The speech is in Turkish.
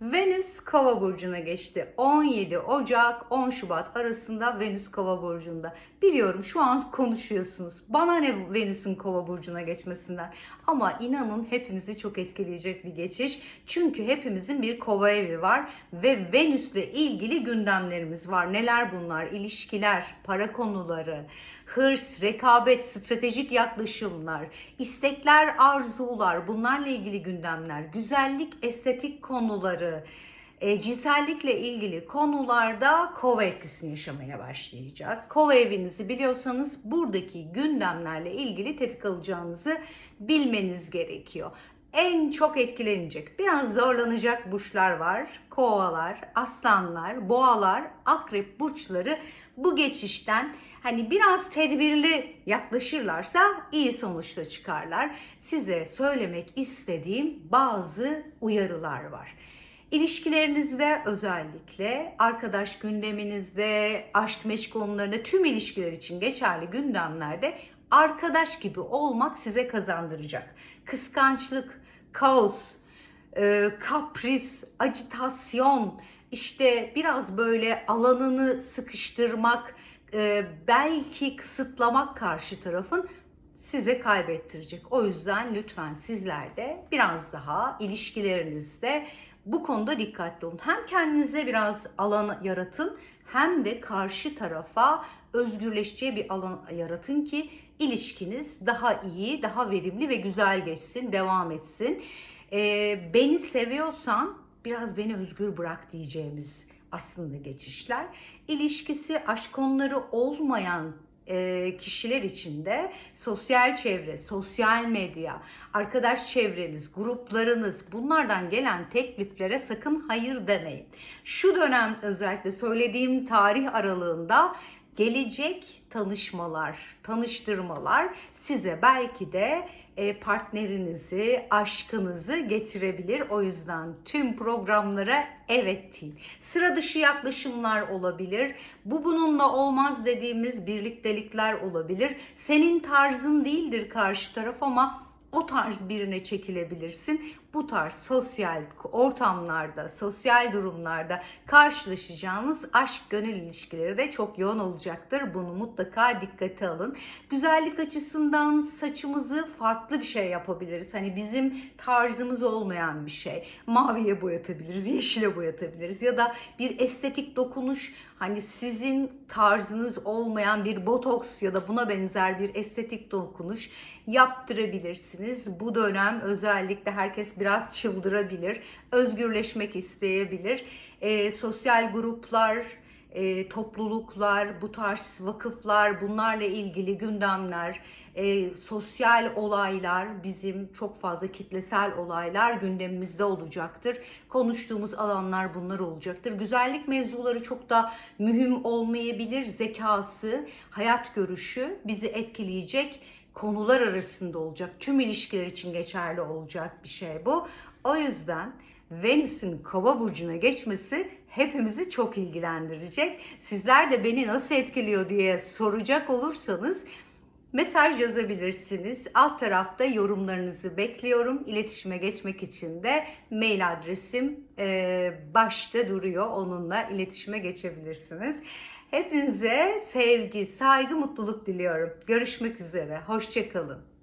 Venüs Kova burcuna geçti. 17 Ocak 10 Şubat arasında Venüs Kova burcunda. Biliyorum şu an konuşuyorsunuz. Bana ne Venüs'ün Kova burcuna geçmesinden. Ama inanın hepimizi çok etkileyecek bir geçiş. Çünkü hepimizin bir Kova evi var ve Venüs'le ilgili gündemlerimiz var. Neler bunlar? İlişkiler, para konuları, hırs, rekabet, stratejik yaklaşımlar, istekler, arzular, bunlarla ilgili gündemler, güzellik, estetik konuları, e, cinsellikle ilgili konularda kova etkisini yaşamaya başlayacağız. Kova evinizi biliyorsanız buradaki gündemlerle ilgili tetik alacağınızı bilmeniz gerekiyor. En çok etkilenecek, biraz zorlanacak burçlar var. Kovalar, aslanlar, boğalar, akrep burçları bu geçişten hani biraz tedbirli yaklaşırlarsa iyi sonuçla çıkarlar. Size söylemek istediğim bazı uyarılar var. İlişkilerinizde özellikle arkadaş gündeminizde, aşk meşk konularında tüm ilişkiler için geçerli gündemlerde arkadaş gibi olmak size kazandıracak. Kıskançlık, kaos, e, kapris, acitasyon, işte biraz böyle alanını sıkıştırmak, e, belki kısıtlamak karşı tarafın size kaybettirecek. O yüzden lütfen sizler de biraz daha ilişkilerinizde bu konuda dikkatli olun. Hem kendinize biraz alan yaratın hem de karşı tarafa özgürleşeceği bir alan yaratın ki ilişkiniz daha iyi, daha verimli ve güzel geçsin, devam etsin. Ee, beni seviyorsan biraz beni özgür bırak diyeceğimiz aslında geçişler. İlişkisi, aşk konuları olmayan e, kişiler için de sosyal çevre, sosyal medya, arkadaş çevreniz, gruplarınız bunlardan gelen tekliflere sakın hayır demeyin. Şu dönem özellikle söylediğim tarih aralığında gelecek tanışmalar, tanıştırmalar size belki de partnerinizi, aşkınızı getirebilir. O yüzden tüm programlara evet deyin. Sıra dışı yaklaşımlar olabilir. Bu bununla olmaz dediğimiz birliktelikler olabilir. Senin tarzın değildir karşı taraf ama o tarz birine çekilebilirsin. Bu tarz sosyal ortamlarda, sosyal durumlarda karşılaşacağınız aşk gönül ilişkileri de çok yoğun olacaktır. Bunu mutlaka dikkate alın. Güzellik açısından saçımızı farklı bir şey yapabiliriz. Hani bizim tarzımız olmayan bir şey. Maviye boyatabiliriz, yeşile boyatabiliriz ya da bir estetik dokunuş hani sizin tarzınız olmayan bir botoks ya da buna benzer bir estetik dokunuş yaptırabilirsiniz. Bu dönem özellikle herkes biraz çıldırabilir, özgürleşmek isteyebilir. E, sosyal gruplar, e, topluluklar, bu tarz vakıflar, bunlarla ilgili gündemler, e, sosyal olaylar, bizim çok fazla kitlesel olaylar gündemimizde olacaktır. Konuştuğumuz alanlar bunlar olacaktır. Güzellik mevzuları çok da mühim olmayabilir. Zekası, hayat görüşü bizi etkileyecek konular arasında olacak. Tüm ilişkiler için geçerli olacak bir şey bu. O yüzden Venüs'ün kova burcuna geçmesi hepimizi çok ilgilendirecek. Sizler de beni nasıl etkiliyor diye soracak olursanız mesaj yazabilirsiniz. Alt tarafta yorumlarınızı bekliyorum. İletişime geçmek için de mail adresim e, başta duruyor. Onunla iletişime geçebilirsiniz. Hepinize sevgi, saygı, mutluluk diliyorum. Görüşmek üzere. Hoşçakalın.